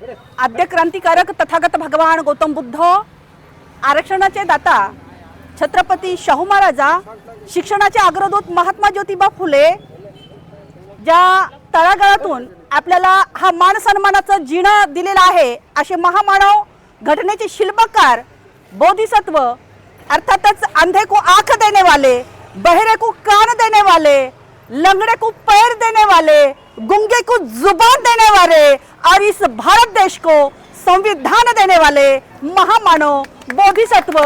आद्य क्रांतिकारक तथागत भगवान गौतम बुद्ध आरक्षणाचे दाता छत्रपती शाहू महाराजा शिक्षणाचे अग्रदूत महात्मा ज्योतिबा फुले ज्या तळागाळातून आपल्याला हा मान सन्मानाचं जिणं दिलेलं आहे असे महामानव घटनेचे शिल्पकार बोधिसत्व अर्थातच अंधे को आख देने वाले बहरे को कान देने वाले लंगड़े को पैर देने वाले गुंगे को जुबान देने वाले और इस भारत देश को संविधान देने वाले महामानव Bodhisattva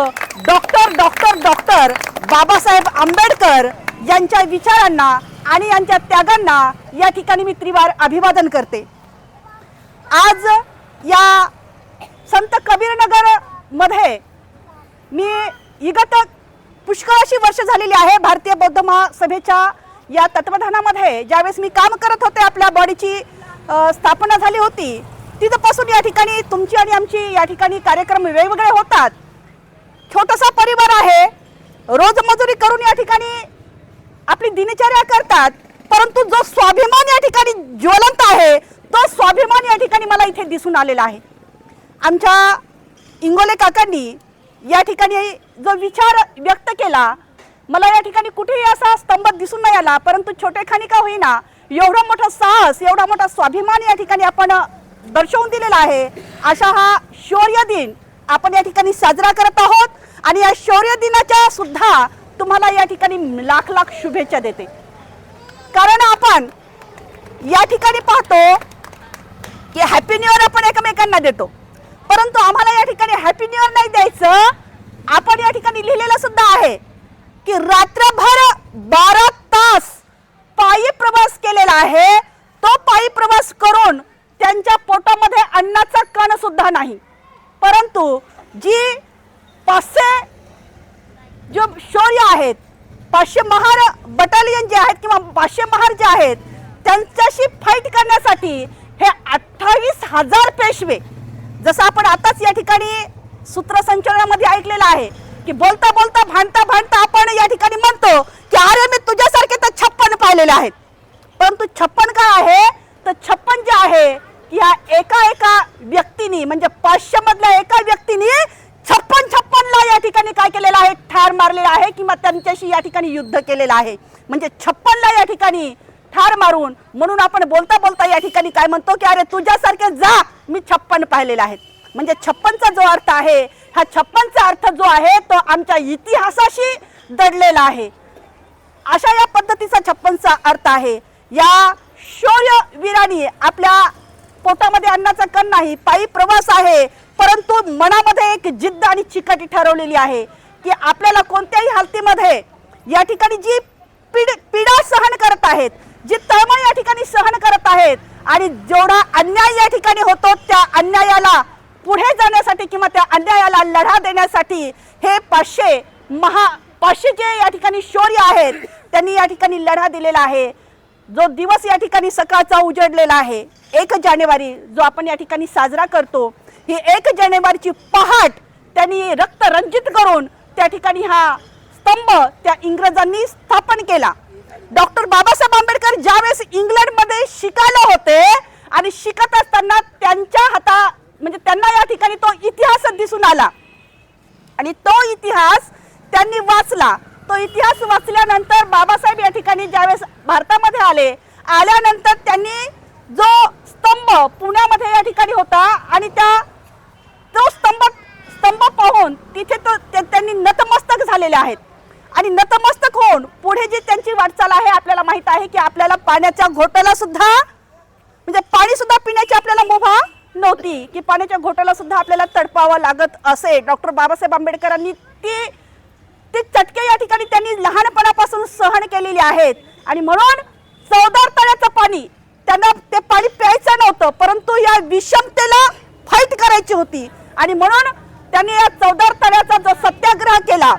doctor doctor doctor Babasaheb Ambedkar यांच्या विचारांना आणि यांच्या त्यागांना या ठिकाणी मी त्रिवार अभिवादन करते. आज या संत कबीरनगरमध्ये मी विगत पुष्कळ अशी वर्ष झालेली आहे. भारतीय बौद्ध महासभेच्या या तत्वधानामध्ये ज्यावेळेस मी काम करत होते आपल्या बॉडीची स्थापना झाली होती. तिथपासून या ठिकाणी तुमची आणि आमची या ठिकाणी कार्यक्रम वेगवेगळे होतात. छोटासा परिवार आहे. रोजमजुरी करून या ठिकाणी आपली दिनचर्या करतात. परंतु जो स्वाभिमान या ठिकाणी ज्वलंत आहे तो स्वाभिमान या ठिकाणी मला इथे दिसून आलेला आहे. आमच्या इंगोले काकांनी या ठिकाणी जो विचार व्यक्त केला मला या ठिकाणी कुठेही असा स्तंभ दिसून नाही आला परंतु छोटेखानी का होईना एवढा मोठा साहस एवढा मोठा स्वाभिमान या ठिकाणी आपण दर्शवून दिलेला आहे. अशा हा शौर्य दिन आपण या ठिकाणी साजरा करत आहोत आणि या शौर्य दिनाच्या सुद्धा तुम्हाला या ठिकाणी लाख लाख शुभेच्छा देते. कारण आपण या ठिकाणी पाहतो की हॅपी न्यू इयर आपण एकमेकांना देतो. परंतु आम्हाला या ठिकाणी हॅपी न्यू इयर नाही द्यायचं. आपण या ठिकाणी लिहिलेलं सुद्धा आहे की रात्रभर बारा तास पायी प्रवास केलेला आहे तो पायी प्रवास करून त्यांच्या पोटामध्ये अन्नाचा कण सुद्धा नाही. परंतु जी पाचशे जो शौर्य आहेत पाचशे महार बटालियन जे आहेत किंवा पाचशे महार जे आहेत त्यांच्याशी फाईट करण्यासाठी हे अठ्ठावीस हजार पेशवे. जसं आपण आताच या ठिकाणी सूत्रसंचलनामध्ये ऐकलेलं आहे की बोलता बोलता भांडता भांडता आपण या ठिकाणी म्हणतो की अरे मी तुझ्यासारखे तर छप्पन पाहिलेले आहेत. परंतु छप्पन काय आहे? तर छप्पन जे आहे की ह्या एका एका व्यक्तीने म्हणजे पाचशे मधल्या एका व्यक्तीने छप्पन छप्पनला या ठिकाणी काय केलेलं आहे? ठार मारलेला आहे किंवा त्यांच्याशी या ठिकाणी युद्ध केलेलं आहे? म्हणजे छप्पनला या ठिकाणी ठार मारून म्हणून आपण बोलता बोलता या ठिकाणी काय म्हणतो की अरे तुझ्यासारखे जा मी छप्पन पाहिलेले आहेत. म्हणजे छप्पनचा जो अर्थ आहे हा छप्पनचा अर्थ जो आहे तो आमच्या इतिहासाशी दडलेला आहे. अशा या पद्धतीचा छप्पनचा अर्थ आहे. या शौर्य वीरांनी आपल्या पोटामध्ये अन्नाचा कण नाही पायी प्रवास आहे. परंतु मनामध्ये एक जिद्द आणि चिकाटी ठरवलेली आहे की आपल्याला कोणत्याही हालतीमध्ये या ठिकाणी जी पीड पीडा सहन करत आहेत जी तळमळ या ठिकाणी सहन करत आहेत आणि जेवढा अन्याय या ठिकाणी होतो त्या अन्यायाला पुढे जाण्यासाठी किंवा त्या अन्यायाला लढा देण्यासाठी हे पाचशे महा पाचशे जे या ठिकाणी शौर्य आहेत त्यांनी या ठिकाणी लढा दिलेला आहे. जो दिवस या ठिकाणी सकाळचा उजडलेला आहे एक जानेवारी जो आपण या ठिकाणी साजरा करतो ही एक जानेवारीची पहाट त्यांनी रक्त रंजित करून त्या ठिकाणी हा स्तंभ त्या इंग्रजांनी स्थापन केला. डॉक्टर बाबासाहेब आंबेडकर ज्यावेळेस इंग्लंडमध्ये शिकायला होते आणि शिकत असताना त्यांच्या हाता म्हणजे त्यांना या ठिकाणी तो इतिहास दिसून आला. आणि तो इतिहास त्यांनी वाचला. तो इतिहास वाचल्यानंतर बाबासाहेब या ठिकाणी ज्यावेळेस भारतामध्ये आले आल्यानंतर त्यांनी जो स्तंभ पुण्यामध्ये या ठिकाणी होता आणि त्या तो स्तंभ स्तंभ पाहून तिथे तो त्यांनी नतमस्तक झालेले आहेत. आणि नतमस्तक होऊन पुढे जी त्यांची वाटचाल आहे आपल्याला माहीत आहे की आपल्याला पाण्याच्या घोटाला सुद्धा म्हणजे पाणी सुद्धा पिण्याची आपल्याला मुभा नव्हती की पाण्याच्या घोटाला सुद्धा आपल्याला तडपावं लागत असे. डॉक्टर बाबासाहेब आंबेडकरांनी ती ते चटके या ठिकाणी त्यांनी लहानपणापासून सहन केलेले आहेत. आणि म्हणून चौदार तळ्याचं पाणी त्यांना ते पाणी प्यायचं नव्हतं परंतु या विषमतेला फाईट करायची होती. आणि म्हणून त्यांनी या चौदार तळ्याचा जो सत्याग्रह केला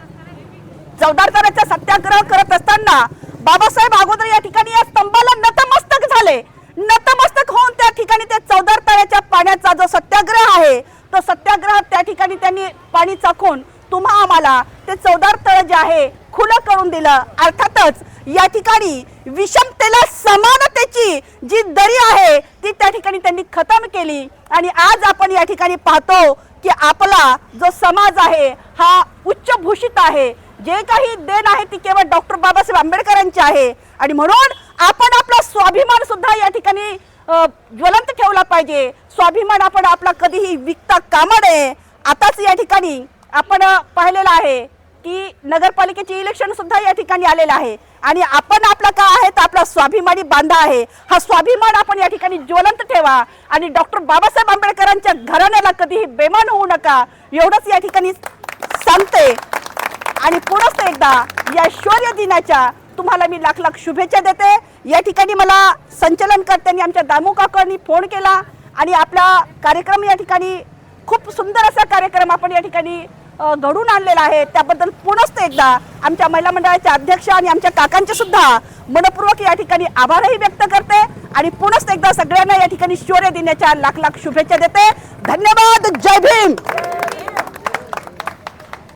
चौदार तळ्याचा सत्याग्रह करत असताना बाबासाहेब अगोदर या ठिकाणी या स्तंभाला नतमस्तक झाले. नतमस्तक होऊन त्या ठिकाणी त्या चौदार तळ्याच्या पाण्याचा जो सत्याग्रह आहे तो सत्याग्रह त्या ठिकाणी त्यांनी पाणी चाखून तुम्हा आम्हाला ते चौदार तळ जे आहे खुलं करून दिलं. अर्थातच या ठिकाणी विषमतेला समानतेची जी दरी आहे ती त्या ठिकाणी त्यांनी खतम केली. आणि आज आपण या ठिकाणी पाहतो की आपला जो समाज आहे हा उच्चभूषित आहे. जे काही देण आहे ती केवळ डॉक्टर बाबासाहेब आंबेडकरांची आहे. आणि म्हणून आपण आपला स्वाभिमान सुद्धा या ठिकाणी ज्वलंत ठेवला पाहिजे. स्वाभिमान आपण आपला कधीही विकता कामा नये. आताच या ठिकाणी आपण पाहिलेलं आहे की नगरपालिकेचे इलेक्शन सुद्धा या ठिकाणी आलेलं आहे. आणि आपण आपला का आहे तर आपला स्वाभिमानी बांधा आहे. हा स्वाभिमान आपण या ठिकाणी ज्वलंत ठेवा. आणि डॉक्टर बाबासाहेब आंबेडकरांच्या घराण्याला कधीही बेमान होऊ नका. एवढंच या ठिकाणी सांगते. आणि पुनश्च एकदा या शौर्य दिनाच्या तुम्हाला मी लाख लाख शुभेच्छा देते. या ठिकाणी मला संचलनकर्त्यांनी आमच्या दामू काकांनी फोन केला. आणि आपला कार्यक्रम या ठिकाणी खूप सुंदर असा कार्यक्रम आपण या ठिकाणी घडून आणलेला आहे. त्याबद्दल पुनश्च एकदा आमच्या महिला मंडळाच्या अध्यक्ष आणि आमच्या काकांचे सुद्धा मनपूर्वक या ठिकाणी आभारही व्यक्त करते आणि पुनश्च एकदा सगळ्यांना या ठिकाणी शौर्य देण्याच्या लाख लाख शुभेच्छा देते. धन्यवाद. जय भीम.